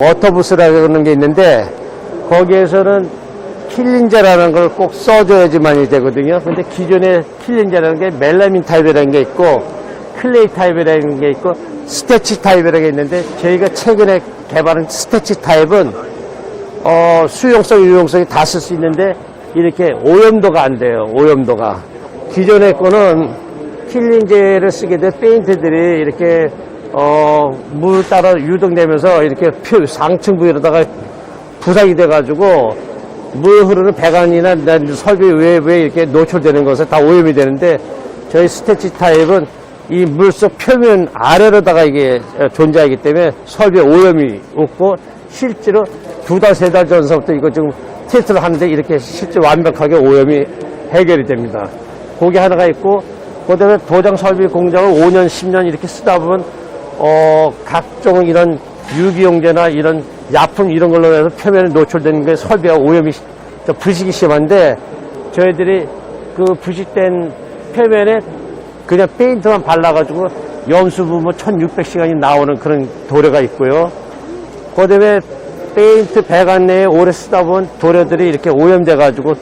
워터부스라는 게 있는데 거기에서는 킬린제라는 걸 꼭 써줘야지만이 되거든요. 근데 기존에 킬린제라는 게 멜라민 타입이라는 게 있고 클레이 타입이라는 게 있고 스테치 타입이라는 게 있는데 저희가 최근에 개발한 스테치 타입은 어, 수용성, 유용성이 다 쓸 수 있는데 이렇게 오염도가 안 돼요. 오염도가. 기존의 거는 킬링제를 쓰게 된 페인트들이 이렇게 어, 물 따라 유동되면서 이렇게 표, 상층 부위로다가 부상이 돼가지고 물 흐르는 배관이나 설비 외부에 이렇게 노출되는 것에 다 오염이 되는데 저희 스테치 타입은 이 물속 표면 아래로다가 이게 존재하기 때문에 설비에 오염이 없고 실제로 두 달, 세 달 전서부터 이거 지금 테스트를 하는데 이렇게 실제 완벽하게 오염이 해결이 됩니다. 그게 하나가 있고, 그 다음에 도장 설비 공장을 5년, 10년 이렇게 쓰다 보면, 어, 각종 이런 유기용제나 이런 약품 이런 걸로 해서 표면에 노출되는 게 설비와 오염이 시- 좀 부식이 심한데, 저희들이 그 부식된 표면에 그냥 페인트만 발라가지고 염수 부분 1600시간이 나오는 그런 도료가 있고요. 그 다음에 페인트 배관 내에 오래 쓰다 보면 도료들이 이렇게 오염돼가지고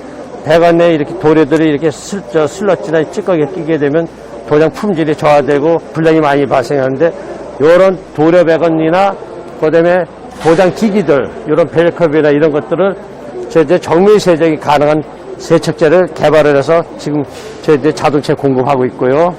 배관 내에 이렇게 도료들이 이렇게 슬, 저 슬러지나 찌꺼기가 끼게 되면 도장 품질이 저하되고 불량이 많이 발생하는데 이런 도료 배관이나 그 다음에 도장 기기들 이런 벨컵이나 이런 것들을 저희들 정밀 세정이 가능한 세척제를 개발을 해서 지금 저희들 자동차 공급하고 있고요.